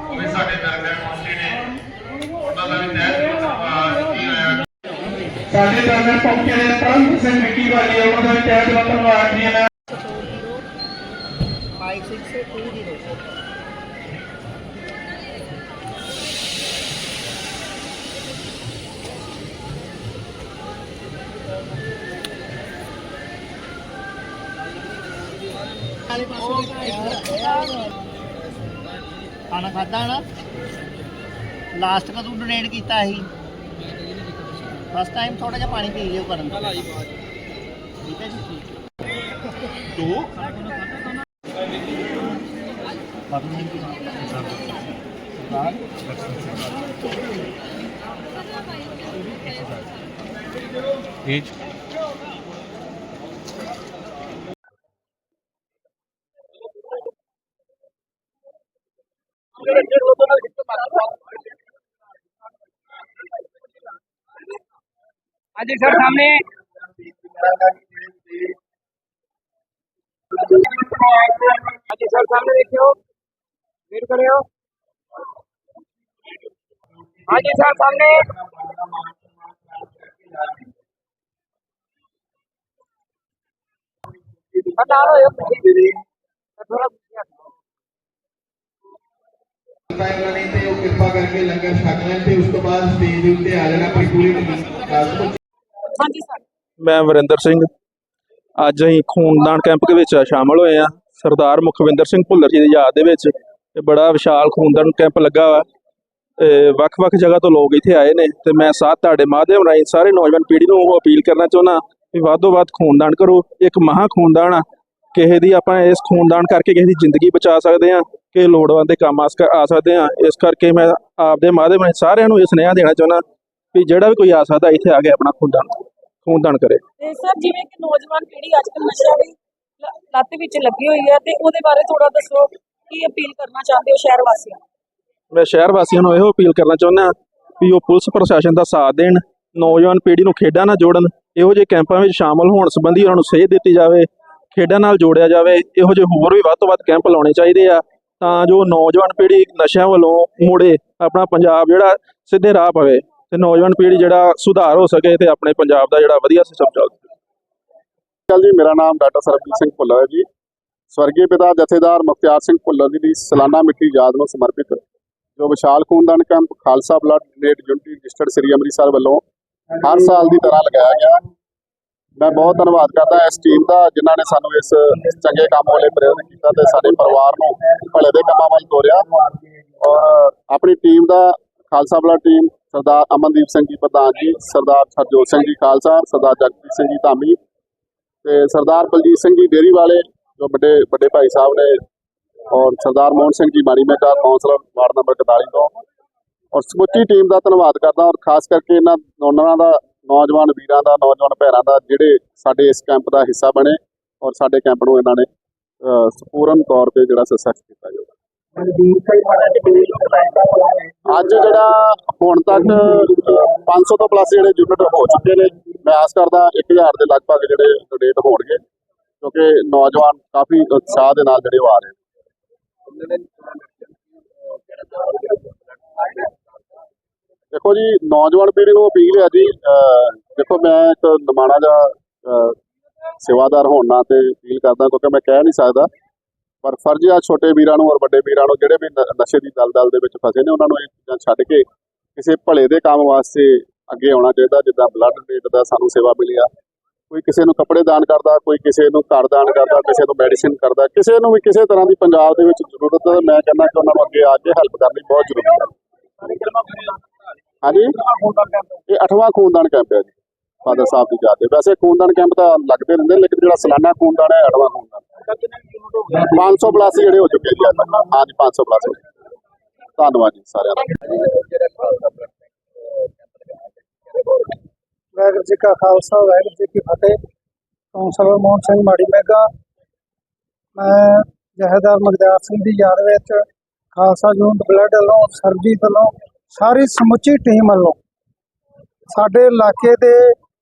ਉਹ ਵੀ ਸਾਡੇ ਦਰਗਾਹ ਪਹੁੰਚੇ ਨੇ। ਉਹਨਾਂ ਦਾ ਵੀ ਤਹਿ ਸਾਡੇ ਦਰਮਿਆਨ ਪਹੁੰਚੇ ਨੇ ਪਰਮ ਸਿੰਘ ਵਿੱਕੀ ਵਾਲੀ ਉਹਨਾਂ ਦਾ ਤਹਿ ਦਿਲੋਂ ਧੰਨਵਾਦ ਜੀ ਖਾਣਾ ਖਾਦਾ ਨਾ ਲਾਸਟ ਕਦੋਂ ਡੋਨੇਟ ਕੀਤਾ ਸੀ? ਫਸਟ ਟਾਈਮ ਥੋੜਾ ਜਿਹਾ ਪਾਣੀ ਪੀ ਲਿਓ ਕਰਨ। ਠੀਕ ਹੈ ਜੀ ਦੋ? ਹਾਂਜੀ ਸਰ ਸਾਹਮਣੇ ਹਾਂਜੀ ਸਰ ਸਾਹਮਣੇ ਦੇਖਿਓ ਵੇਟ ਕਰਿਓ ਹਾਂਜੀ ਸਰ ਸਾਹਮਣੇ ਸਰ ਨਾਲ ਹੋਇਓ ਥੋੜਾ ਇਹਨਾਂ ਨੇ ਤੇ ਉਹ ਕਿਰਪਾ ਕਰਕੇ ਲੰਗਰ ਛਕ ਲੈਣ ਤੇ ਉਸ ਤੋਂ ਬਾਅਦ ਸਟੇਜ ਦੇ ਹਾਂਜੀ ਸਰ। ਮੈਂ ਵਰਿੰਦਰ ਸਿੰਘ। ਅੱਜ ਅਸੀਂ ਖੂਨਦਾਨ ਕੈਂਪ ਦੇ ਵਿੱਚ ਸ਼ਾਮਲ ਹੋਏ ਆ ਸਰਦਾਰ ਮੁਖਵਿੰਦਰ ਸਿੰਘ ਭੁੱਲਰ ਜੀ ਦੀ ਯਾਦ ਦੇ ਵਿੱਚ ਇਹ ਬੜਾ ਵਿਸ਼ਾਲ ਖੂਨਦਾਨ ਕੈਂਪ ਲੱਗਾ ਵਾ ਇਹ ਵੱਖ-ਵੱਖ ਜਗ੍ਹਾ ਤੋਂ ਲੋਕ ਇੱਥੇ ਆਏ ਨੇ ਤੇ ਮੈਂ ਸਾਥ ਤੁਹਾਡੇ ਮਾਧਿਅਮ ਰਾਹੀਂ ਸਾਰੇ ਨੌਜਵਾਨ ਪੀੜ੍ਹੀ ਨੂੰ ਉਹ ਅਪੀਲ ਕਰਨਾ ਚਾਹੁੰਦਾ ਵੀ ਵੱਧ ਵੱਧ ਖੂਨਦਾਨ ਕਰੋ। ਇੱਕ ਮਹਾ ਖੂਨਦਾਨ ਆ। ਕਿਸੇ ਦੀ ਆਪਾਂ ਇਸ ਖੂਨਦਾਨ ਕਰਕੇ ਕਿਸੇ ਦੀ ਜ਼ਿੰਦਗੀ ਬਚਾ ਸਕਦੇ ਆ ਕਿ ਲੋੜਵੰਦ ਦੇ ਕੰਮ ਆ ਸਕ- ਆ ਸਕਦੇ ਆ ਇਸ ਕਰਕੇ ਮੈਂ ਆਪਦੇ ਮਾਧਿਅਮ ਰਾਹੀਂ ਸਾਰਿਆਂ ਨੂੰ ਇਹ ਸੁਨੇਹਾ ਦੇਣਾ ਚਾਹੁੰਦਾ ਵੀ ਜਿਹੜਾ ਵੀ ਕੋਈ ਆ ਸਕਦਾ ਇੱਥੇ ਆ ਕੇ ਆਪਣਾ ਖੂਨਦਾਨ ਖੂਨਦਾਨ ਕਰੇ। ਤੇ ਸਰ ਜਿਵੇਂ ਕਿ ਨੌਜਵਾਨ ਪੀੜ੍ਹੀ ਅੱਜ ਕੱਲ੍ਹ ਨਸ਼ਿਆਂ ਦੀ ਲ- ਲੱਤ ਵਿੱਚ ਲੱਗੀ ਹੋਈ ਹੈ ਤੇ ਉਹਦੇ ਬਾਰੇ ਥੋੜਾ ਦੱਸੋ ਕੀ ਅਪੀਲ ਕਰਨਾ ਚਾਹੁੰਦੇ ਹੋ ਸ਼ਹਿਰ ਵਾਸੀਆਂ ਨੂੰ? ਮੈਂ ਸ਼ਹਿਰ ਵਾਸੀਆਂ ਨੂੰ ਇਹੋ ਅਪੀਲ ਕਰਨਾ ਚਾਹੁੰਦਾ ਵੀ ਉਹ ਪੁਲਿਸ ਪ੍ਰਸ਼ਾਸਨ ਦਾ ਸਾਥ ਦੇਣ ਨੌਜਵਾਨ ਪੀੜ੍ਹੀ ਨੂੰ ਖੇਡਾਂ ਨਾਲ ਜੋੜਨ ਇਹੋ ਜਿਹੇ ਕੈਂਪਾਂ ਵਿੱਚ ਸ਼ਾਮਲ ਹੋਣ ਸੰਬੰਧੀ ਉਹਨਾਂ ਨੂੰ ਸੇਧ ਦਿੱਤੀ ਜਾਵੇ ਖੇਡਾਂ ਨਾਲ ਜੋੜਿਆ ਜਾਵੇ ਇਹੋ ਜਿਹੇ ਹੋਰ ਵੀ ਵੱਧ ਤੋਂ ਵੱਧ ਕੈਂਪ ਲਾਉਣੇ ਚਾਹੀਦੇ ਆ ਤਾਂ ਜੋ ਨੌਜਵਾਨ ਪੀੜ੍ਹੀ ਨਸ਼ਿਆਂ ਵੱਲੋਂ ਮੁੜੇ ਆਪਣਾ ਪੰਜਾਬ ਜਿਹੜਾ ਸਿੱਧੇ ਰਾਹ ਪਵੇ। ਤੇ ਨੌਜਵਾਨ ਪੀੜ੍ਹੀ ਜਿਹੜਾ ਸੁਧਾਰ ਹੋ ਸਕੇ ਤੇ ਆਪਣੇ ਪੰਜਾਬ ਦਾ ਜਿਹੜਾ ਵਧੀਆ ਸਿਸਟਮ ਚੱਲ ਕੱਲ ਜੀ, ਮੇਰਾ ਨਾਮ ਡਾਕਟਰ ਸਰਬਜੀਤ ਸਿੰਘ ਭੁੱਲਰ ਹੈ ਜੀ। ਸਵਰਗੀ ਪਿਤਾ ਜਥੇਦਾਰ ਮੁਖਤਿਆਰ ਸਿੰਘ ਭੁੱਲਰ ਜੀ ਦੀ ਸਾਲਾਨਾ ਮਿੱਟੀ ਯਾਦ ਨੂੰ ਸਮਰਪਿਤ ਜੋ ਵਿਸ਼ਾਲ ਖੂਨਦਾਨ camp, Khalsa blood donate unity registered Sri Amritsar ਵੱਲੋਂ ਹਰ ਸਾਲ ਦੀ ਤਰ੍ਹਾਂ ਲਗਾਇਆ ਗਿਆ। ਮੈਂ ਬਹੁਤ ਧੰਨਵਾਦ ਕਰਦਾ ਇਸ ਟੀਮ ਦਾ ਜਿਨ੍ਹਾਂ ਨੇ ਸਾਨੂੰ ਇਸ ਇਸ ਚੰਗੇ ਕੰਮ ਵਾਲੇ ਪ੍ਰੇਰਿਤ ਕੀਤਾ ਤੇ ਸਾਡੇ ਪਰਿਵਾਰ ਨੂੰ ਭਲੇ ਦੇ ਕੰਮਾਂ ਵੱਲ ਤੋਰਿਆ। ਔਰ ਆਪਣੀ ਟੀਮ ਦਾ ਖਾਲਸਾ ਬਲੱਡ ਟੀਮ ਸਰਦਾਰ ਅਮਨਦੀਪ ਸਿੰਘ ਜੀ ਪ੍ਰਧਾਨ ਜੀ ਸਰਦਾਰ ਹਰਜੋਤ ਸਿੰਘ ਜੀ ਖਾਲਸਾ ਸਰਦਾਰ ਜਗਪ੍ਰੀਤ ਸਿੰਘ ਜੀ ਧਾਮੀ ਤੇ ਸਰਦਾਰ ਬਲਜੀਤ ਸਿੰਘ ਜੀ ਡੇਰੀ ਵਾਲੇ ਜੋ ਵੱਡੇ ਵੱਡੇ ਭਾਈ ਸਾਹਿਬ ਨੇ ਔਰ ਸਰਦਾਰ ਮੋਹਨ ਸਿੰਘ ਜੀ ਮਾੜੀ ਮੇਕਾ ਕੌਂਸਲਰ ਵਾਰਡ ਨੰਬਰ 41 ਤੋਂ। ਔਰ ਸਮੁੱਚੀ ਟੀਮ ਦਾ ਧੰਨਵਾਦ ਕਰਦਾ ਔਰ ਖਾਸ ਕਰਕੇ ਇਹਨਾਂ ਉਹਨਾਂ ਦਾ ਨੌਜਵਾਨ ਵੀਰਾਂ ਦਾ ਨੌਜਵਾਨ ਭੈਣਾਂ ਦਾ ਜਿਹੜੇ ਸਾਡੇ ਇਸ ਕੈਂਪ ਦਾ ਹਿੱਸਾ ਬਣੇ ਔਰ ਸਾਡੇ ਕੈਂਪ ਨੂੰ ਇਹਨਾਂ ਨੇ ਅਹ, ਤੌਰ ਤੇ ਜਿਹੜਾ ਸਕਸੈਸ ਕੀਤਾ ਜਾਵੇ ਅੱਜ ਜਿਹੜਾ ਹੁਣ ਤੱਕ 500 ਤੋਂ ਪਲੱਸ ਜਿਹੜੇ ਯੂਨਿਟ ਹੋ ਚੁੱਕੇ ਨੇ, ਮੈਂ ਆਸ ਕਰਦਾ 1000 ਦੇ ਲਗਭਗ ਜਿਹੜੇ ਡੋਨੇਟ ਹੋਣਗੇ, ਕਿਉਂਕਿ ਨੌਜਵਾਨ ਕਾਫੀ ਉਤਸ਼ਾਹ ਦੇ ਨਾਲ ਜਿਹੜੇ ਆ ਰਹੇ ਦੇਖੋ ਜੀ, ਨੌਜਵਾਨ ਪੀੜ੍ਹੀ ਨੂੰ ਅਪੀਲ ਹੈ ਜੀ ਦੇਖੋ ਮੈਂ ਇੱਕ ਨਿਮਾਣਾ ਦਾ ਸੇਵਾਦਾਰ ਹੋਣ ਨਾਲ ਤੇ ਅਪੀਲ ਕਰਦਾ, ਕਿਉਂਕਿ ਮੈਂ ਕਹਿ ਨਹੀਂ ਸਕਦਾ ਪਰ ਫਰਜ਼ ਆ ਛੋਟੇ ਵੀਰਾਂ ਨੂੰ ਔਰ ਵੱਡੇ ਵੀਰਾਂ ਨੂੰ, ਜਿਹੜੇ ਵੀ ਨਸ਼ੇ ਦੀ ਦਲਦਲ ਦੇ ਵਿੱਚ ਫਸੇ ਨੇ, ਉਹਨਾਂ ਨੂੰ ਇਹ ਚੀਜ਼ਾਂ ਛੱਡ ਕੇ ਕਿਸੇ ਭਲੇ ਦੇ ਕੰਮ ਵਾਸਤੇ ਅੱਗੇ ਆਉਣਾ ਚਾਹੀਦਾ, ਜਿੱਦਾਂ ਬਲੱਡ ਡੋਨੇਟ ਦਾ ਸਾਨੂੰ ਸੇਵਾ ਮਿਲੀ ਆ। ਕੋਈ ਕਿਸੇ ਨੂੰ ਕੱਪੜੇ ਦਾਨ ਕਰਦਾ, ਕੋਈ ਕਿਸੇ ਨੂੰ ਘਰ ਦਾਨ ਕਰਦਾ, ਕਿਸੇ ਨੂੰ ਮੈਡੀਸਿਨ ਕਰਦਾ, ਕਿਸੇ ਨੂੰ ਵੀ ਕਿਸੇ ਤਰ੍ਹਾਂ ਦੀ ਪੰਜਾਬ ਦੇ ਵਿੱਚ ਜ਼ਰੂਰਤ ਹੈ ਮੈਂ ਕਹਿੰਦਾ ਕਿ ਉਹਨਾਂ ਨੂੰ ਅੱਗੇ ਆ ਕੇ ਹੈਲਪ ਕਰਨੀ ਬਹੁਤ ਜ਼ਰੂਰੀ ਹੈ ਹਾਂਜੀ? ਇਹ ਅੱਠਵਾਂ ਖੂਨਦਾਨ ਕੈਂਪ ਹੈ ਜੀ। ਫਾਦਰ ਸਾਹਿਬ ਦੀ ਯਾਦ ਦੇ ਵੈਸੇ ਖੂਨਦਾਨ ਕੈਂਪ ਤਾਂ ਲੱਗਦੇ ਰਹਿੰਦੇ ਨੇ, ਲੇਕਿਨ ਜਿਹੜਾ ਸਾਲਾਨਾ ਖੂਨਦਾਨ ਹੈ ਅੱਠਵਾਂ ਖੂਨਦਾਨ 500 ਪਲੱਸ ਜਿਹੜੇ ਹੋ ਚੁੱਕੇ ਜੀ ਅੱਜ। ਤੱਕ। ਹਾਂਜੀ 500 ਪਲੱਸ ਧੰਨਵਾਦ ਜੀ ਸਾਰਿਆਂ ਦਾ। ਵਾਹਿਗੁਰੂ ਜੀ ਕਾ ਖਾਲਸਾ ਵਾਹਿਗੁਰੂ ਜੀ ਕੀ ਫਤਿਹ। ਕੌਂਸਲਰ ਮੋਹਨ ਸਿੰਘ ਮਾੜੀ ਮੇਗਾ ਮੈਂ ਜਹੇਦਾਰ ਮਗਦਿਆਰ ਸਿੰਘ ਦੀ ਯਾਦ ਵਿੱਚ ਖਾਲਸਾ ਯੂਨਿਟ ਬਲੱਡ ਵੱਲੋਂ ਸਰਜੀਤ ਵੱਲੋਂ ਸਾਰੀ ਸਮੁੱਚੀ ਟੀਮ ਵੱਲੋਂ ਸਾਡੇ ਇਲਾਕੇ ਦੇ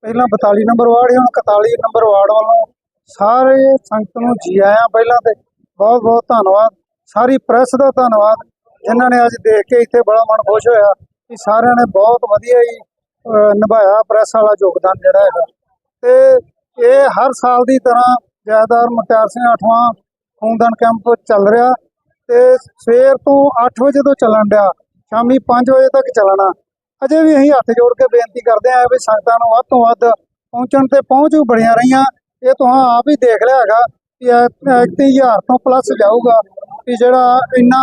ਪਹਿਲਾਂ 42 ਨੰਬਰ ਵਾਰਡ ਸੀ ਹੁਣ 41 ਨੰਬਰ ਵਾਰਡ ਵੱਲੋਂ ਸਾਰੇ ਸੰਗਤ ਨੂੰ ਜੀ ਆਇਆਂ ਪਹਿਲਾਂ ਤੇ ਬਹੁਤ ਬਹੁਤ ਧੰਨਵਾਦ। ਸਾਰੀ ਪ੍ਰੈਸ ਦਾ ਧੰਨਵਾਦ ਜਿਨ੍ਹਾਂ ਨੇ ਅੱਜ ਦੇਖ ਕੇ ਇੱਥੇ ਬੜਾ ਮਨ ਖੁਸ਼ ਹੋਇਆ। ਕਿ ਸਾਰਿਆਂ ਨੇ ਬਹੁਤ ਵਧੀਆ ਹੀ ਅਹ, ਨਿਭਾਇਆ ਪ੍ਰੈਸ ਵਾਲਾ ਯੋਗਦਾਨ ਜਿਹੜਾ ਹੈਗਾ। ਤੇ ਇਹ ਹਰ ਸਾਲ ਦੀ ਤਰ੍ਹਾਂ ਜੈਦਾਰ ਮੁਖਤਿਆਰ ਸਿੰਘ ਅਠਵਾਂ ਖੂਨਦਾਨ ਕੈਂਪ ਚੱਲ ਰਿਹਾ ਤੇ ਸਵੇਰ ਤੋਂ 8 ਵਜੇ ਤੋਂ ਚੱਲਣ ਡਿਆ ਸ਼ਾਮੀ 5 ਵਜੇ ਤੱਕ ਚੱਲਣਾ। ਅਜੇ ਵੀ ਅਸੀਂ ਹੱਥ ਜੋੜ ਕੇ ਬੇਨਤੀ ਕਰਦੇ ਆਂ ਵੀ ਸੰਗਤਾਂ ਨੂੰ ਵੱਧ ਤੋਂ ਵੱਧ ਪਹੁੰਚਣ ਤੇ ਪਹੁੰਚ ਬੜੀਆਂ ਰਹੀਆਂ। ਇਹ ਤੁਸੀਂ ਆਪ ਹੀ ਦੇਖ ਲਿਆ ਹੈਗਾ ਕਿ 1000 ਤੋਂ ਪਲੱਸ ਜਾਊਗਾ ਕਿ ਜਿਹੜਾ ਇੰਨਾ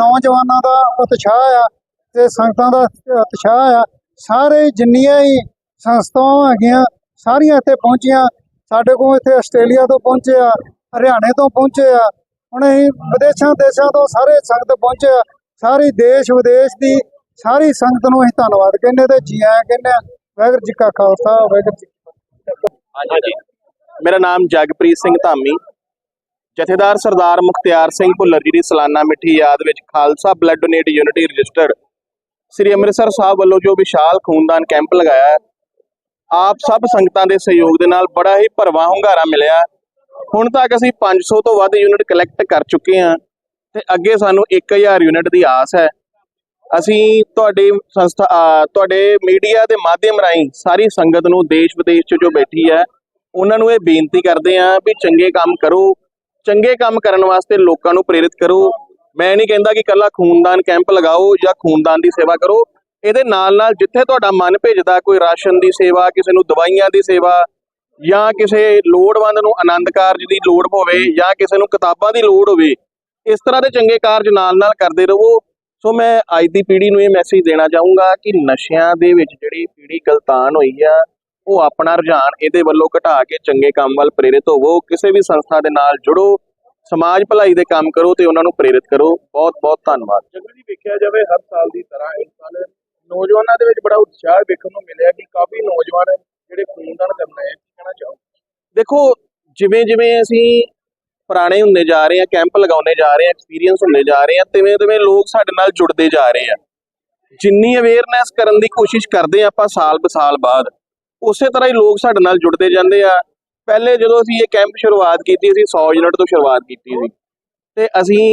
ਨੌਜਵਾਨਾਂ ਦਾ ਉਤਸ਼ਾਹ ਆ ਤੇ ਸੰਗਤਾਂ ਦਾ ਉਤਸ਼ਾਹ ਆ। ਸਾਰੇ ਜਿੰਨੀਆਂ ਹੀ ਸੰਸਥਾਵਾਂ ਹੈਗੀਆਂ, ਸਾਰੀਆਂ ਇੱਥੇ ਪਹੁੰਚੀਆਂ। ਸਾਡੇ ਕੋਲ ਇੱਥੇ ਆਸਟ੍ਰੇਲੀਆ ਤੋਂ ਪਹੁੰਚੇ ਆ, ਹਰਿਆਣੇ ਤੋਂ ਪਹੁੰਚੇ ਆ। ਹੁਣ ਅਸੀਂ ਵਿਦੇਸ਼ਾਂ ਦੇਸ਼ਾਂ ਤੋਂ ਸਾਰੇ ਸੰਗਤ ਪਹੁੰਚੇ ਆ। ਸਾਰੀ ਦੇਸ਼ ਵਿਦੇਸ਼ ਦੀ ਸਾਰੀ ਸੰਗਤ ਨੂੰ ਅਸੀਂ ਧੰਨਵਾਦ ਕਹਿੰਦੇ ਤੇ ਜੀ ਆਇਆਂ ਕਹਿੰਦੇ ਵਾਹਿਗੁਰੂ ਜੀ ਕਾ ਖਾਲਸਾ, ਵਾਹਿਗੁਰੂ ਜੀ ਹਾਂਜੀ। ਮੇਰਾ ਨਾਮ ਜਗਪ੍ਰੀਤ ਸਿੰਘ ਧਾਮੀ। ਜਥੇਦਾਰ ਸਰਦਾਰ ਮੁਖਤਿਆਰ ਸਿੰਘ ਭੁੱਲਰ ਜੀ ਦੀ ਸਾਲਾਨਾ ਮਿੱਠੀ ਯਾਦ ਵਿੱਚ Khalsa blood donate unity registered Sri Amritsar Sahib ਵੱਲੋਂ ਜੋ ਵਿਸ਼ਾਲ ਖੂਨਦਾਨ ਕੈਂਪ ਲਗਾਇਆ, ਆਪ ਸਭ ਸੰਗਤਾਂ ਦੇ ਸਹਿਯੋਗ ਦੇ ਨਾਲ ਬੜਾ ਹੀ ਭਰਵਾਂ ਹੁੰਗਾਰਾ ਮਿਲਿਆ। ਹੁਣ ਤੱਕ ਅਸੀਂ 500 ਤੋਂ ਵੱਧ ਯੂਨਿਟ ਕਲੈਕਟ ਕਰ ਚੁੱਕੇ ਹਾਂ ਤੇ ਅੱਗੇ ਸਾਨੂੰ 1000 ਯੂਨਿਟ ਦੀ ਆਸ ਹੈ। ਅਸੀਂ ਤੁਹਾਡੇ ਸੰਸਥਾ ਤੁਹਾਡੇ ਮੀਡੀਆ ਦੇ ਮਾਧਿਅਮ ਰਾਹੀਂ ਸਾਰੀ ਸੰਗਤ ਨੂੰ ਦੇਸ਼ ਵਿਦੇਸ਼ 'ਚ ਜੋ ਬੈਠੀ ਹੈ, ਉਹਨਾਂ ਨੂੰ ਇਹ ਬੇਨਤੀ ਕਰਦੇ ਹਾਂ ਵੀ ਚੰਗੇ ਕੰਮ ਕਰੋ, ਚੰਗੇ ਕੰਮ ਕਰਨ ਵਾਸਤੇ ਲੋਕਾਂ ਨੂੰ ਪ੍ਰੇਰਿਤ ਕਰੋ। ਮੈਂ ਨਹੀਂ ਕਹਿੰਦਾ ਕਿ ਕੱਲਾ ਖੂਨਦਾਨ ਕੈਂਪ ਲਗਾਓ ਜਾਂ ਖੂਨਦਾਨ ਦੀ ਸੇਵਾ ਕਰੋ। ਇਹਦੇ ਨਾਲ ਨਾਲ ਜਿੱਥੇ ਤੁਹਾਡਾ ਮਨ ਭੇਜਦਾ, ਕੋਈ ਰਾਸ਼ਨ ਦੀ ਸੇਵਾ, ਕਿਸੇ ਨੂੰ ਦਵਾਈਆਂ ਦੀ ਸੇਵਾ ਜਾਂ ਕਿਸੇ ਲੋੜਵੰਦ ਨੂੰ ਆਨੰਦ ਕਾਰਜ ਦੀ ਲੋੜ ਹੋਵੇ ਜਾਂ ਕਿਸੇ ਨੂੰ ਕਿਤਾਬਾਂ ਦੀ ਲੋੜ ਹੋਵੇ, ਇਸ ਤਰ੍ਹਾਂ ਦੇ ਚੰਗੇ ਕਾਰਜ ਨਾਲ ਨਾਲ ਕਰਦੇ ਰਹੋ। ਸੋ ਮੈਂ ਅੱਜ ਦੀ ਪੀੜ੍ਹੀ ਨੂੰ ਇਹ ਮੈਸੇਜ ਦੇਣਾ ਚਾਹੂੰਗਾ ਕਿ ਨਸ਼ਿਆਂ ਦੇ ਵਿੱਚ ਜਿਹੜੀ ਪੀੜ੍ਹੀ ਗਲਤਾਨ ਹੋਈ ਆ ਉਹ ਆਪਣਾ ਰੁਝਾਨ ਇਹਦੇ ਵੱਲੋਂ ਘਟਾ ਕੇ ਚੰਗੇ ਕੰਮ ਵੱਲ ਪ੍ਰੇਰਿਤ ਹੋਵੋ ਕਿਸੇ ਵੀ ਸੰਸਥਾ ਦੇ ਨਾਲ ਜੁੜੋ ਸਮਾਜ ਭਲਾਈ ਦੇ ਕੰਮ ਕਰੋ ਤੇ ਉਹਨਾਂ ਨੂੰ ਪ੍ਰੇਰਿਤ ਕਰੋ। ਬਹੁਤ ਬਹੁਤ ਧੰਨਵਾਦ। ਜਦੋਂ ਵੀ ਵੇਖਿਆ ਜਾਵੇ ਹਰ ਸਾਲ ਦੀ ਤਰ੍ਹਾਂ ਇਸ ਸਾਲ ਨੌਜਵਾਨਾਂ ਦੇ ਵਿੱਚ ਬੜਾ ਉਤਸ਼ਾਹ ਵੇਖਣ ਨੂੰ ਮਿਲਿਆ ਕਿ ਕਾਫੀ ਨੌਜਵਾਨ ਜਿਹੜੇ ਖੂਨਦਾਨ ਕਰਨਾ ਹੈ ਕੀ ਕਹਿਣਾ ਚਾਹੋ ਦੇਖੋ ਜਿਵੇਂ ਜਿਵੇਂ ਅਸੀਂ ਪੁਰਾਣੇ ਹੁੰਦੇ ਜਾ ਰਹੇ ਆ, ਕੈਂਪ ਲਗਾਉਂਦੇ ਜਾ ਰਹੇ ਹਾਂ ਐਕਸਪੀਰੀਅੰਸ ਹੁੰਦੇ ਜਾ ਰਹੇ ਹਾਂ ਤਿਵੇਂ ਤਿਵੇਂ ਲੋਕ ਸਾਡੇ ਨਾਲ ਜੁੜਦੇ ਜਾ ਰਹੇ ਆ। ਜਿੰਨੀ ਅਵੇਅਰਨੈਸ ਕਰਨ ਦੀ ਕੋਸ਼ਿਸ਼ ਕਰਦੇ ਆ ਆਪਾਂ ਸਾਲ ਬਸਾਲ ਬਾਅਦ, ਉਸੇ ਤਰ੍ਹਾਂ ਹੀ ਲੋਕ ਸਾਡੇ ਨਾਲ ਜੁੜਦੇ ਜਾਂਦੇ ਆ। ਪਹਿਲੇ ਜਦੋਂ ਅਸੀਂ ਇਹ ਕੈਂਪ ਸ਼ੁਰੂਆਤ ਕੀਤੀ ਸੀ 100 ਯੂਨਿਟ ਤੋਂ ਸ਼ੁਰੂਆਤ ਕੀਤੀ ਸੀ, ਤੇ ਅਸੀਂ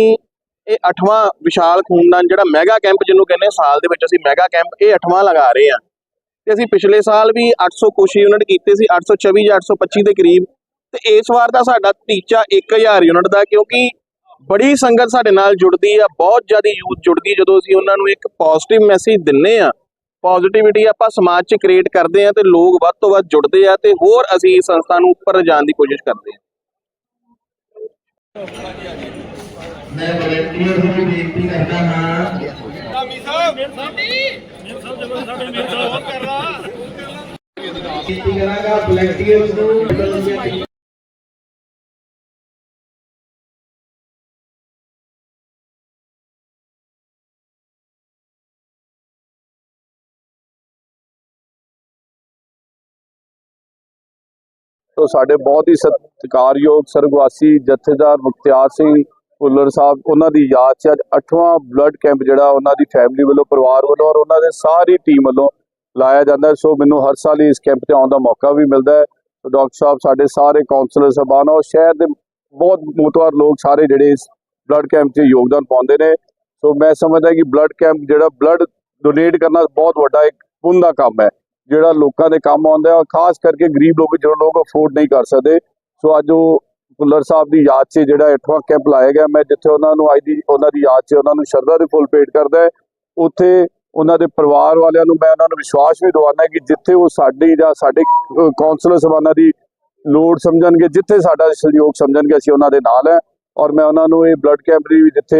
ਇਹ 8ਵਾਂ ਵਿਸ਼ਾਲ ਖੂਨਦਾਨ ਜਿਹੜਾ ਮੈਗਾ ਕੈਂਪ ਜਿਹਨੂੰ ਕਹਿੰਦੇ ਸਾਲ ਦੇ ਵਿੱਚ ਅਸੀਂ ਮੈਗਾ ਕੈਂਪ ਇਹ 8ਵਾਂ ਲਗਾ ਰਹੇ ਆ। ਤੇ ਅਸੀਂ ਪਿਛਲੇ ਸਾਲ ਵੀ 800 ਕੁਛ ਯੂਨਿਟ ਕੀਤੇ ਸੀ 824 ਜਾਂ 825 ਦੇ ਕਰੀਬ ਤੇ ਇਸ ਵਾਰ ਦਾ ਸਾਡਾ ਟੀਚਾ 1000 ਯੂਨਿਟ ਦਾ ਕਿਉਂਕਿ ਬੜੀ ਸੰਗਤ ਸਾਡੇ ਨਾਲ ਜੁੜਦੀ ਆ ਬਹੁਤ ਜ਼ਿਆਦਾ ਯੂਥ ਜੁੜਦੀ ਜਦੋਂ ਅਸੀਂ ਉਹਨਾਂ ਨੂੰ ਇੱਕ ਪੋਜ਼ਿਟਿਵ ਮੈਸੇਜ ਦਿੰਨੇ ਆ ਪੋਜ਼ਿਟਿਵਿਟੀ ਆਪਾਂ ਸਮਾਜ 'ਚ ਕ੍ਰੀਏਟ ਕਰਦੇ ਆ ਤੇ ਲੋਕ ਵੱਧ ਤੋਂ ਵੱਧ ਜੁੜਦੇ ਆ ਤੇ ਹੋਰ ਅਸੀਂ ਇਸ ਸੰਸਥਾ ਨੂੰ ਉੱਪਰ ਜਾਣ ਦੀ ਕੋਸ਼ਿਸ਼ ਕਰਦੇ ਆ। ਮੈਂ ਵਲੰਟੀਅਰ ਨੂੰ ਵੀ ਬੇਨਤੀ ਕਰਦਾ ਹਾਂ। ਬੇਨਤੀ ਕਰਾਂਗਾ ਵਲੰਟੀਅਰਸ ਨੂੰ। ਤੋ ਸਾਡੇ ਬਹੁਤ ਹੀ ਸਤਿਕਾਰਯੋਗ ਸਰਗਵਾਸੀ ਜਥੇਦਾਰ ਮੁਖਤਿਆਰ ਸਿੰਘ ਭੁੱਲਰ ਸਾਹਿਬ, ਉਹਨਾਂ ਦੀ ਯਾਦ 'ਚ ਅੱਜ 8ਵਾਂ ਬਲੱਡ ਕੈਂਪ ਜਿਹੜਾ ਉਹਨਾਂ ਦੀ ਫੈਮਿਲੀ ਵੱਲੋਂ, ਪਰਿਵਾਰ ਵੱਲੋਂ ਔਰ ਉਹਨਾਂ ਦੇ ਸਾਰੀ ਟੀਮ ਵੱਲੋਂ ਲਾਇਆ ਜਾਂਦਾ ਸੋ ਮੈਨੂੰ ਹਰ ਸਾਲ ਹੀ ਇਸ ਕੈਂਪ ਤੇ ਆਉਣ ਦਾ ਮੌਕਾ ਵੀ ਮਿਲਦਾ ਹੈ। ਡਾਕਟਰ ਸਾਹਿਬ, ਸਾਡੇ ਸਾਰੇ ਕਾਉਂਸਲਰ ਸਾਹਿਬਾਨ ਔਰ ਸ਼ਹਿਰ ਦੇ ਬਹੁਤ ਮੋਤਵਾਰ ਲੋਕ ਸਾਰੇ ਜਿਹੜੇ ਇਸ ਬਲੱਡ ਕੈਂਪ 'ਚ ਯੋਗਦਾਨ ਪਾਉਂਦੇ ਨੇ। ਸੋ ਮੈਂ ਸਮਝਦਾ ਕਿ ਬਲੱਡ ਕੈਂਪ ਜਿਹੜਾ ਬਲੱਡ ਡੋਨੇਟ ਕਰਨਾ ਬਹੁਤ ਵੱਡਾ ਇੱਕ ਪੁੰਨ ਦਾ ਕੰਮ ਹੈ। ਜਿਹੜਾ ਲੋਕਾਂ ਦੇ ਕੰਮ ਆਉਂਦਾ ਹੈ, ਔਰ ਖਾਸ ਕਰਕੇ ਗਰੀਬ ਲੋਕ, ਜਿਹੜੇ ਲੋਕ ਅਫੋਰਡ ਨਹੀਂ ਕਰ ਸਕਦੇ। ਸੋ ਅੱਜ ਉਹ ਭੁੱਲਰ ਸਾਹਿਬ ਦੀ ਯਾਦ 'ਚ ਜਿਹੜਾ 8ਵਾਂ ਕੈਂਪ ਲਾਇਆ ਗਿਆ, ਮੈਂ ਜਿੱਥੇ ਉਹਨਾਂ ਨੂੰ ਅੱਜ ਦੀ, ਉਹਨਾਂ ਦੀ ਯਾਦ 'ਚ ਉਹਨਾਂ ਨੂੰ ਸ਼ਰਧਾ ਦੇ ਫੁੱਲ ਭੇਟ ਕਰਦਾ ਹੈ। ਉੱਥੇ ਉਹਨਾਂ ਦੇ ਪਰਿਵਾਰ ਵਾਲਿਆਂ ਨੂੰ ਮੈਂ ਉਹਨਾਂ ਨੂੰ ਵਿਸ਼ਵਾਸ ਵੀ ਦਿਵਾਉਂਦਾ ਕਿ ਜਿੱਥੇ ਉਹ ਸਾਡੀ ਜਾਂ ਸਾਡੇ ਕਾਉਂਸਲਰ ਸਭਾਨਾਂ ਦੀ ਲੋੜ ਸਮਝਣਗੇ, ਜਿੱਥੇ ਸਾਡਾ ਸਹਿਯੋਗ ਸਮਝਣਗੇ, ਅਸੀਂ ਉਹਨਾਂ ਦੇ ਨਾਲ ਹੈ। ਔਰ ਮੈਂ ਉਹਨਾਂ ਨੂੰ ਇਹ ਬਲੱਡ ਕੈਂਪ ਦੀ ਵੀ ਜਿੱਥੇ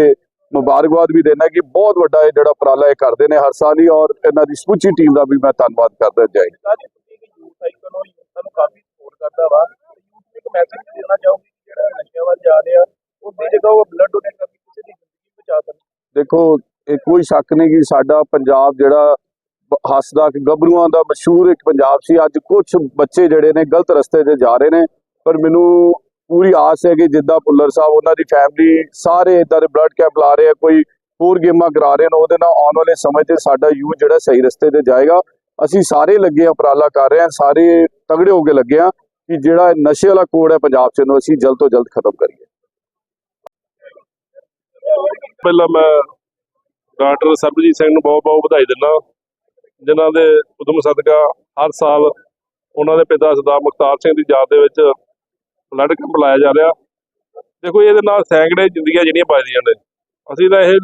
ਮੁਬਾਰਕਬਾਦ ਵੀ ਦੇਣਾ ਕਿ ਬਹੁਤ ਵੱਡਾ ਇਹ ਜਿਹੜਾ ਉਪਰਾਲਾ ਇਹ ਕਰਦੇ ਨੇ ਹਰ ਸਾਲ ਹੀ ਔਰ ਇਹਨਾਂ ਦੀ ਸਮੁੱਚੀ ਟੀਮ ਦਾ ਵੀ ਮੈਂ ਧੰਨਵਾਦ ਕਰਦਾ ਜੈ ਹਿੰਦ। ਸਾਡੀ ਤੁਸੀਂ ਕਿ ਯੂਥ ਆਈਕਨ ਹੋ ਯੂਥ ਨੂੰ ਕਾਫੀ ਸਪੋਰਟ ਕਰਦਾ ਵਾ। ਯੂਥ ਨੂੰ ਇੱਕ ਮੈਸੇਜ ਦੇਣਾ ਚਾਹੋਗੇ ਕਿ ਜਿਹੜਾ ਨਸ਼ਿਆਂ ਵੱਲ ਜਾ ਰਿਹਾ ਉਸ ਦੀ ਜਗ੍ਹਾ ਉਹ ਬਲੱਡ ਡੋਨੇਟ ਕਰਕੇ ਕਿਸੇ ਦੀ ਜ਼ਿੰਦਗੀ ਬਚਾ ਸਕਦਾ ਦੇਖੋ ਇਹ ਕੋਈ ਸ਼ੱਕ ਨਹੀਂ ਕਿ ਸਾਡਾ ਪੰਜਾਬ ਜਿਹੜਾ ਹੱਸਦਾ ਕਿ ਗੱਭਰੂਆਂ ਦਾ ਮਸ਼ਹੂਰ ਇੱਕ ਪੰਜਾਬ ਸੀ। ਅੱਜ ਕੁਝ ਬੱਚੇ ਜਿਹੜੇ ਨੇ ਗਲਤ ਰਸਤੇ ਤੇ ਜਾ ਰਹੇ ਨੇ ਪਰ ਮੈਨੂੰ ਪੂਰੀ ਆਸ ਹੈ ਕਿ ਜਿੱਦਾਂ ਭੁੱਲਰ ਸਾਹਿਬ, ਉਹਨਾਂ ਦੀ ਫੈਮਿਲੀ ਸਾਰੇ ਇਦਾਂ ਦੇ ਬਲੱਡ ਕੈਂਪ ਲਾ ਰਹੇ ਆ, ਕੋਈ ਹੋਰ ਗੇਮਾਂ ਕਰਾ ਰਹੇ ਨੇ, ਉਹਦੇ ਨਾਲ ਆਉਣ ਵਾਲੇ ਸਮੇਂ ਤੇ ਸਾਡਾ ਯੂਥ ਜਿਹੜਾ ਸਹੀ ਰਸਤੇ ਤੇ ਜਾਏਗਾ। ਅਸੀਂ ਸਾਰੇ ਲੱਗੇ ਆ ਉਪਰਾਲਾ ਕਰ ਰਹੇ ਆ ਸਾਰੇ ਤਗੜੇ ਹੋ ਕੇ ਲੱਗੇ ਆ ਕਿ ਜਿਹੜਾ ਨਸ਼ੇ ਵਾਲਾ ਕੋਡ ਹੈ ਪੰਜਾਬ 'ਚ ਨੂੰ ਅਸੀਂ ਜਲਦ ਤੋਂ ਜਲਦ ਖਤਮ ਕਰੀਏ। ਪਹਿਲਾਂ ਮੈਂ ਡਾਕਟਰ ਸਰਬਜੀਤ ਸਿੰਘ ਨੂੰ ਬਹੁਤ ਬਹੁਤ ਵਧਾਈ ਦਿੰਦਾ ਜਿਨ੍ਹਾਂ ਦੇ ਉਦਮ ਸਦਕਾ ਹਰ ਸਾਲ ਉਹਨਾਂ ਦੇ ਪਿਤਾ ਸਰਦਾਰ ਮੁਖਤਾਰ ਸਿੰਘ ਦੀ ਯਾਦ ਦੇ ਵਿੱਚ ਬਲੱਡ ਕੈਂਪ ਲਾਇਆ ਜਾ ਰਿਹਾ। ਦੇਖੋ ਇਹਦੇ ਨਾਲ ਸੈਂਕੜੇ ਜ਼ਿੰਦਗੀਆਂ ਜਿਹੜੀਆਂ ਬਚਦੀਆਂ ਨੇ। ਅਸੀਂ ਤਾਂ ਇਹ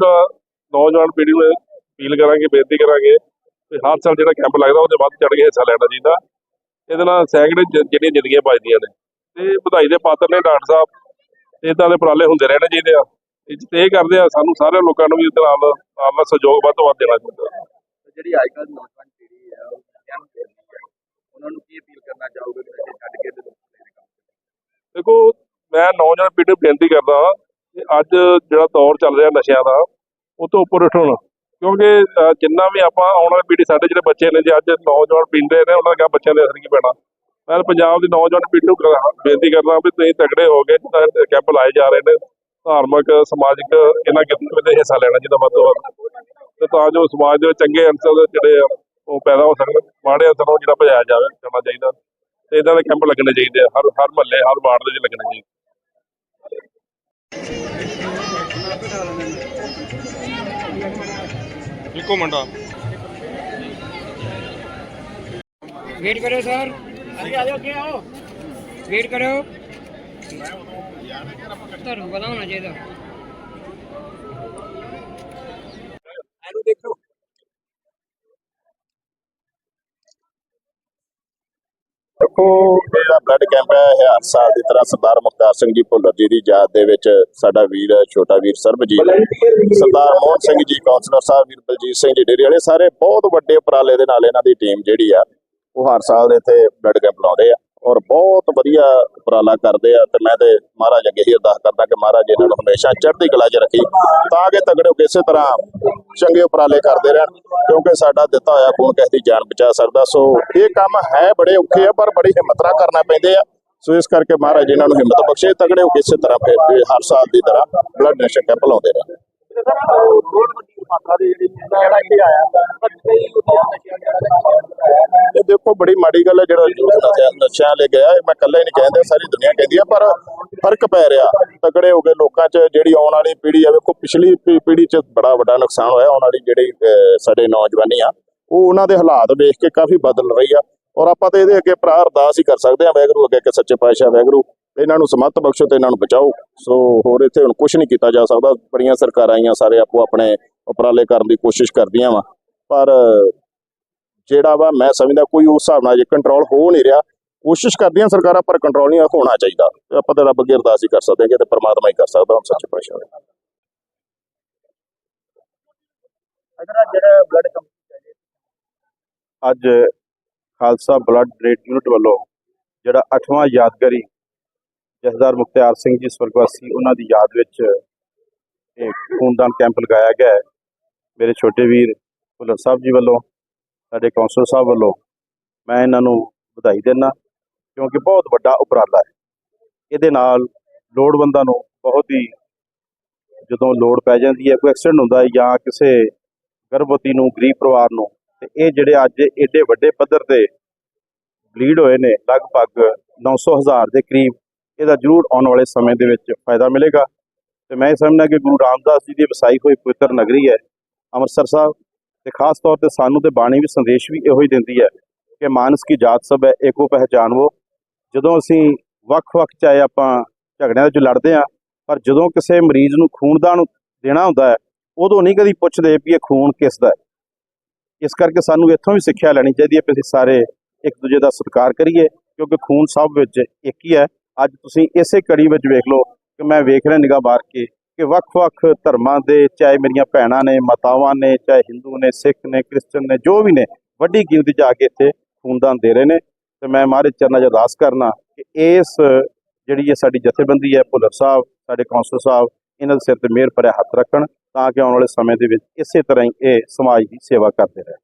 ਨੌਜਵਾਨ ਪੀੜ੍ਹੀ ਨੂੰ ਅਪੀਲ ਕਰਾਂਗੇ, ਬੇਨਤੀ ਕਰਾਂਗੇ ਕਿ ਹਰ ਸਾਲ ਜਿਹੜਾ ਕੈਂਪ ਲੱਗਦਾ, ਉਹਦੇ ਵੱਧ ਚੜ੍ਹ ਕੇ ਹਿੱਸਾ ਲੈਣਾ ਚਾਹੀਦਾ। ਇਹਦੇ ਨਾਲ ਸੈਂਕੜੇ ਜਿਹੜੀਆਂ ਜ਼ਿੰਦਗੀਆਂ ਬਚਦੀਆਂ ਨੇ। ਤੇ ਵਧਾਈ ਦੇ ਪਾਤਰ ਨੇ ਡਾਕਟਰ ਸਾਹਿਬ। ਇਦਾਂ ਦੇ ਉਪਰਾਲੇ ਹੁੰਦੇ ਰਹਿਣੇ ਚਾਹੀਦੇ ਆ। ਇਹ ਕਰਦੇ ਆ, ਸਾਨੂੰ ਸਾਰੇ ਲੋਕਾਂ ਨੂੰ ਵੀ ਇਹਦੇ ਨਾਲ ਨਾਲ ਸਹਿਯੋਗ ਵੱਧ ਤੋਂ ਵੱਧ ਦੇਣਾ ਚਾਹੀਦਾ। ਜਿਹੜੀ ਅੱਜ ਕੱਲ੍ਹ ਨੌਜਵਾਨ ਪੀੜ੍ਹੀ ਹੈ, ਉਹਨਾਂ ਨੂੰ ਕੀ ਅਪੀਲ ਕਰਨਾ ਚਾਹੋਗੇ ਕਿ ਨਸ਼ੇ ਛੱਡ ਕੇ ਤੇ ਦੂਸਰੇ ਕੰਮ ਦੇਖੋ, ਮੈਂ ਨੌਜਵਾਨ ਪੀੜ੍ਹੀ ਨੂੰ ਬੇਨਤੀ ਕਰਦਾ ਹਾਂ ਕਿ ਅੱਜ ਜਿਹੜਾ ਦੌਰ ਚੱਲ ਰਿਹਾ ਨਸ਼ਿਆਂ ਦਾ, ਉਹ ਤੋਂ ਉੱਪਰ ਉੱਠਣ ਕਿਉਂਕਿ ਜਿੰਨਾ ਵੀ ਆਪਾਂ ਆਉਣ ਵਾਲੀ ਪੀੜ੍ਹੀ, ਸਾਡੇ ਜਿਹੜੇ ਬੱਚੇ ਨੇ, ਜੇ ਅੱਜ ਨੌਜਵਾਨ ਪੀਂਦੇ ਨੇ, ਉਹਨਾਂ ਦਾ ਬੱਚਿਆਂ ਦੇ ਅਸਰ ਕੀ ਪੈਣਾ। ਮੈਂ ਪੰਜਾਬ ਦੀ ਨੌਜਵਾਨ ਪੀੜ੍ਹੀ ਨੂੰ ਬੇਨਤੀ ਕਰਦਾ ਵੀ ਤੁਸੀਂ ਤਗੜੇ ਹੋ ਗਏ ਜਿੱਦਾਂ ਕੈਂਪ ਲਾਏ ਜਾ ਰਹੇ ਨੇ, ਧਾਰਮਿਕ, ਸਮਾਜਿਕ, ਇਹਨਾਂ ਕਿਸਮ ਵਿੱਚ ਹਿੱਸਾ ਲੈਣਾ ਜਿਹਦਾ ਵੱਧ ਤੋਂ ਵੱਧ ਤੇ ਤਾਂ ਜੋ ਸਮਾਜ ਦੇ ਵਿੱਚ ਚੰਗੇ ਅੰਸਰ ਜਿਹੜੇ ਆ, ਉਹ ਪੈਦਾ ਹੋ ਸਕਣ, ਮਾੜੇ ਅੰਸਰ ਨੂੰ ਜਿਹੜਾ ਭਜਾਇਆ ਜਾਵੇ, ਕਰਨਾ ਚਾਹੀਦਾ। ਤੇ ਇਦਾਂ ਦੇ ਕੈਂਪ ਲੱਗਣੇ ਚਾਹੀਦੇ ਹਰ ਹਰ ਮਹੱਲੇ ਹਰ ਵਾਰਡ ਦੇ ਵਿੱਚ ਲੱਗਣੇ ਚਾਹੀਦੇ ਇੱਕੋ ਮੰਡਾ। ਵੇਟ ਕਰੋ ਸਰ ਅੱਗੇ ਆ ਅੱਗੇ ਆਓ। ਵੇਟ ਕਰੋ ਧਰਮ ਬਣਾ ਹੋਣਾ ਚਾਹੀਦਾ। ਦੇਖੋ, ਜਿਹੜਾ ਬਲੱਡ ਕੈਂਪ ਹੈ, ਇਹ ਹਰ ਸਾਲ ਦੀ ਤਰ੍ਹਾਂ ਸਰਦਾਰ ਮੁਖਤਾਰ ਸਿੰਘ ਜੀ ਭੁੱਲਰ ਜੀ ਦੀ ਯਾਦ ਦੇ ਵਿੱਚ ਸਾਡਾ ਵੀਰ ਛੋਟਾ ਵੀਰ ਸਰਬਜੀਤ। ਸਰਦਾਰ ਮੋਹਨ ਸਿੰਘ ਜੀ ਕਾਉਂਸਲਰ ਸਾਹਿਬ ਵੀਰ ਬਲਜੀਤ ਸਿੰਘ ਜੀ, ਡੇਰੇ ਵਾਲੇ ਸਾਰੇ ਬਹੁਤ ਵੱਡੇ ਉਪਰਾਲੇ ਦੇ ਨਾਲ ਇਹਨਾਂ ਦੀ ਟੀਮ ਜਿਹੜੀ ਆ, ਉਹ ਹਰ ਸਾਲ ਦੇ ਇੱਥੇ ਬਲੱਡ ਕੈਂਪ ਲਾਉਂਦੇ ਆ। ਔਰ ਬਹੁਤ ਵਧੀਆ ਉਪਰਾਲਾ ਕਰਦੇ ਆ ਤੇ ਮੈਂ ਤੇ ਮਹਾਰਾਜ ਅੱਗੇ ਹੀ ਅਰਦਾਸ ਕਰਦਾ ਕਿ ਮਹਾਰਾਜ ਇਹਨਾਂ ਨੂੰ ਹਮੇਸ਼ਾ ਚੜ੍ਹਦੀ ਕਲਾ 'ਚ ਰੱਖੀ, ਤਾਂ ਕਿ ਤਗੜੇ ਹੋ ਕੇ ਇਸੇ ਤਰ੍ਹਾਂ ਚੰਗੇ ਉਪਰਾਲੇ ਕਰਦੇ ਰਹਿਣ, ਕਿਉਂਕਿ ਸਾਡਾ ਦਿੱਤਾ ਹੋਇਆ ਖੂਨ ਕਿਸੇ ਦੀ ਜਾਨ ਬਚਾ ਸਕਦਾ। ਸੋ ਇਹ ਕੰਮ ਹੈ ਬੜੇ ਔਖੇ ਆ, ਪਰ ਬੜੀ ਹਿੰਮਤ ਨਾਲ ਕਰਨਾ ਪੈਂਦੇ ਆ। ਸੋ ਇਸ ਕਰਕੇ ਮਹਾਰਾਜ ਇਹਨਾਂ ਨੂੰ ਹਿੰਮਤ ਬਖਸ਼ੇ, ਤਗੜੇ ਹੋ ਕੇ ਇਸੇ ਤਰ੍ਹਾਂ ਫਿਰ ਹਰ ਸਾਲ ਦੀ ਤਰ੍ਹਾਂ ਬਲੱਡ ਡੋਨੇਸ਼ਨ ਕੈਂਪ ਲਾਉਂਦੇ ਰਹਿਣ। ਬਹੁਤ ਵੱਡੀ ਮਾਤਰਾ ਦੀ ਜਿਹੜੀ ਜਿਹੜਾ ਇੱਥੇ ਆਇਆ ਪਰ ਕਈ ਉਹਦੀਆਂ ਨਸ਼ਿਆਂ ਜਿਹੜਾ ਦੇਖੋ ਬੜੀ ਮਾੜੀ ਗੱਲ ਹੈ ਜਿਹੜਾ ਨਸ਼ਿਆਂ ਨਸ਼ਿਆਂ ਲੈ ਗਿਆ ਇਹ ਮੈਂ ਇਕੱਲਾ ਹੀ ਨਹੀਂ ਕਹਿੰਦਾ ਸਾਰੀ ਦੁਨੀਆ ਕਹਿੰਦੀ ਆ ਪਰ ਫ਼ਰਕ ਪੈ ਰਿਹਾ। ਤਕੜੇ ਹੋ ਗਏ ਲੋਕਾਂ 'ਚ ਜਿਹੜੀ ਆਉਣ ਵਾਲੀ ਪੀੜ੍ਹੀ ਆ ਵੇਖੋ ਪਿਛਲੀ ਪੀ- ਪੀੜ੍ਹੀ 'ਚ ਬੜਾ ਵੱਡਾ ਨੁਕਸਾਨ ਹੋਇਆ ਆਉਣ ਵਾਲੀ ਜਿਹੜੀ ਅਹ, ਸਾਡੇ ਨੌਜਵਾਨੀ ਆ ਉਹ ਉਹਨਾਂ ਦੇ ਹਾਲਾਤ ਵੇਖ ਕੇ ਕਾਫੀ ਬਦਲ ਰਹੀ ਆ। ਔਰ ਆਪਾਂ ਤੇ ਇਹਦੇ ਅੱਗੇ ਭਰਾ ਅਰਦਾਸ ਹੀ ਕਰ ਸਕਦੇ ਆ ਵੈਗਰੂ ਅੱਗੇ ਕਿ ਸੱਚੇ ਪਾਤਸ਼ਾਹ ਵੈਗਰੂ ਇਹਨਾਂ ਨੂੰ ਸਮੱਤ ਬਖਸ਼ੋ ਤੇ ਇਹਨਾਂ ਨੂੰ ਬਚਾਓ। ਸੋ ਹੋਰ ਇੱਥੇ ਹੁਣ ਕੁਝ ਨਹੀਂ ਕੀਤਾ ਜਾ ਸਕਦਾ ਬੜੀਆਂ ਸਰਕਾਰਾਂ ਆਈਆਂ ਸਾਰੇ ਆਪੋ ਆਪਣੇ ਉਪਰਾਲੇ ਕਰਨ ਦੀ ਕੋਸ਼ਿਸ਼ ਕਰਦੀਆਂ ਵਾ। ਪਰ ਜਿਹੜਾ ਵਾ ਮੈਂ ਸਮਝਦਾ ਕੋਈ ਉਸ ਹਿਸਾਬ ਨਾਲ ਜੇ ਕੰਟਰੋਲ ਹੋ ਨਹੀਂ ਰਿਹਾ ਕੋਸ਼ਿਸ਼ ਕਰਦੀਆਂ ਸਰਕਾਰਾਂ ਪਰ ਕੰਟਰੋਲ ਨਹੀਂ ਹੋਣਾ ਚਾਹੀਦਾ। ਆਪਾਂ ਤੇ ਰੱਬ ਅੱਗੇ ਅਰਦਾਸ ਹੀ ਕਰ ਸਕਦੇ ਹਾਂ ਕਿ ਤੇ ਪਰਮਾਤਮਾ ਹੀ ਕਰ ਸਕਦਾ ਹੁਣ ਸੱਚੇ ਪਾਤਸ਼ਾਹ ਦੇ ਅਗਰ ਜਿਹੜਾ ਬਲੱਡ ਅੱਜ ਖਾਲਸਾ ਬਲੱਡ ਡੋਨੇਟ ਯੂਨਿਟ ਵੱਲੋਂ ਜਿਹੜਾ 8ਵਾਂ ਯਾਦਗਾਰੀ ਜਥੇਦਾਰ ਮੁਖਤਿਆਰ ਸਿੰਘ ਜੀ ਸਵਰਗਵਾਸੀ ਉਹਨਾਂ ਦੀ ਯਾਦ ਵਿੱਚ ਇਹ ਖੂਨਦਾਨ ਕੈਂਪ ਲਗਾਇਆ ਗਿਆ ਹੈ। ਮੇਰੇ ਛੋਟੇ ਵੀਰ ਭੁੱਲਰ ਸਾਹਿਬ ਜੀ ਵੱਲੋਂ ਸਾਡੇ ਕੌਂਸਲਰ ਸਾਹਿਬ ਵੱਲੋਂ ਮੈਂ ਇਹਨਾਂ ਨੂੰ ਵਧਾਈ ਦਿੰਦਾ ਕਿਉਂਕਿ ਬਹੁਤ ਵੱਡਾ ਉਪਰਾਲਾ ਹੈ। ਇਹਦੇ ਨਾਲ ਲੋੜਵੰਦਾਂ ਨੂੰ ਬਹੁਤ ਹੀ ਜਦੋਂ ਲੋੜ ਪੈ ਜਾਂਦੀ ਹੈ, ਕੋਈ ਐਕਸੀਡੈਂਟ ਹੁੰਦਾ ਹੈ ਜਾਂ ਕਿਸੇ ਗਰਭਵਤੀ ਨੂੰ, ਗਰੀਬ ਪਰਿਵਾਰ ਨੂੰ, ਤੇ ਇਹ ਜਿਹੜੇ ਅੱਜ ਏਡੇ ਵੱਡੇ ਪੱਧਰ ਤੇ ਬਲੀਡ ਹੋਏ ਨੇ, ਲਗਭਗ 900 ਹਜ਼ਾਰ ਦੇ ਕਰੀਬ, ਇਹਦਾ ਜ਼ਰੂਰ ਆਉਣ ਵਾਲੇ ਸਮੇਂ ਦੇ ਵਿੱਚ ਫਾਇਦਾ ਮਿਲੇਗਾ। ਤੇ ਮੈਂ ਇਹ ਸਮਝਦਾ ਕਿ ਗੁਰੂ ਰਾਮਦਾਸ ਜੀ ਦੀ ਵਸਾਈ ਹੋਈ ਪਵਿੱਤਰ ਨਗਰੀ ਹੈ, ਅੰਮ੍ਰਿਤਸਰ ਸਾਹਿਬ। ਤੇ ਖਾਸ ਤੌਰ ਤੇ ਸਾਨੂੰ ਤੇ ਬਾਣੀ ਵੀ ਸੰਦੇਸ਼ ਵੀ ਇਹੋ ਹੀ ਦਿੰਦੀ ਹੈ ਕਿ ਮਾਨਸ ਕੀ ਜਾਤ ਸਭ ਹੈ, ਏਕੋ ਪਹਿਚਾਨਵੋ। ਜਦੋਂ ਅਸੀਂ ਵੱਖ-ਵੱਖ ਚਾਹੇ ਆਪਾਂ ਝਗੜਿਆਂ ਵਿੱਚ ਲੜਦੇ ਆ ਪਰ ਜਦੋਂ ਕਿਸੇ ਮਰੀਜ਼ ਨੂੰ ਖੂਨਦਾਨ ਦੇਣਾ ਹੁੰਦਾ ਹੈ, ਉਦੋਂ ਨਹੀਂ ਕਦੀ ਪੁੱਛਦੇ ਵੀ ਇਹ ਖੂਨ ਕਿਸ ਦਾ ਹੈ। ਇਸ ਕਰਕੇ ਸਾਨੂੰ ਇੱਥੋਂ ਵੀ ਸਿੱਖਿਆ ਲੈਣੀ ਚਾਹੀਦੀ ਹੈ ਕਿ ਅਸੀਂ ਸਾਰੇ ਇੱਕ ਦੂਜੇ ਦਾ ਸਤਿਕਾਰ ਕਰੀਏ, ਕਿਉਂਕਿ ਖੂਨ ਸਭ ਵਿੱਚ ਇੱਕ ਹੀ ਹੈ। ਅੱਜ ਤੁਸੀਂ ਇਸੇ ਕੜੀ ਵਿੱਚ ਵੇਖ ਲਓ ਕਿ ਮੈਂ ਵੇਖ ਰਿਹਾ ਨਿਗਾਹ ਮਾਰ ਕੇ ਕਿ ਵੱਖ-ਵੱਖ ਧਰਮਾਂ ਦੇ, ਚਾਹੇ ਮੇਰੀਆਂ ਭੈਣਾਂ ਨੇ, ਮਾਤਾਵਾਂ ਨੇ, ਚਾਹੇ ਹਿੰਦੂ ਨੇ, ਸਿੱਖ ਨੇ, ਕ੍ਰਿਸਚਨ ਨੇ, ਜੋ ਵੀ ਨੇ, ਵੱਡੀ ਗਿਣਤੀ 'ਚ ਆ ਕੇ ਇੱਥੇ ਖੂਨਦਾਨ ਦੇ ਰਹੇ ਨੇ। ਤੇ ਮੈਂ ਮਹਾਰਾਜ ਚਰਨਾਂ 'ਚ ਅਰਦਾਸ ਕਰਨਾ ਕਿ ਇਸ ਜਿਹੜੀ ਇਹ ਸਾਡੀ ਜਥੇਬੰਦੀ ਹੈ, ਭੁੱਲਰ ਸਾਹਿਬ, ਸਾਡੇ ਕੌਂਸਲਰ ਸਾਹਿਬ, ਇਹਨਾਂ ਦੇ ਸਿਰ ਤੇ ਮਿਹਰ ਭਰਿਆ ਹੱਥ ਰੱਖਣ ਤਾਂ ਕਿ ਆਉਣ ਵਾਲੇ ਸਮੇਂ ਦੇ ਵਿੱਚ ਇਸੇ ਤਰ੍ਹਾਂ ਹੀ ਇਹ ਸਮਾਜ ਦੀ ਸੇਵਾ ਕਰਦੇ ਰਹਿਣ।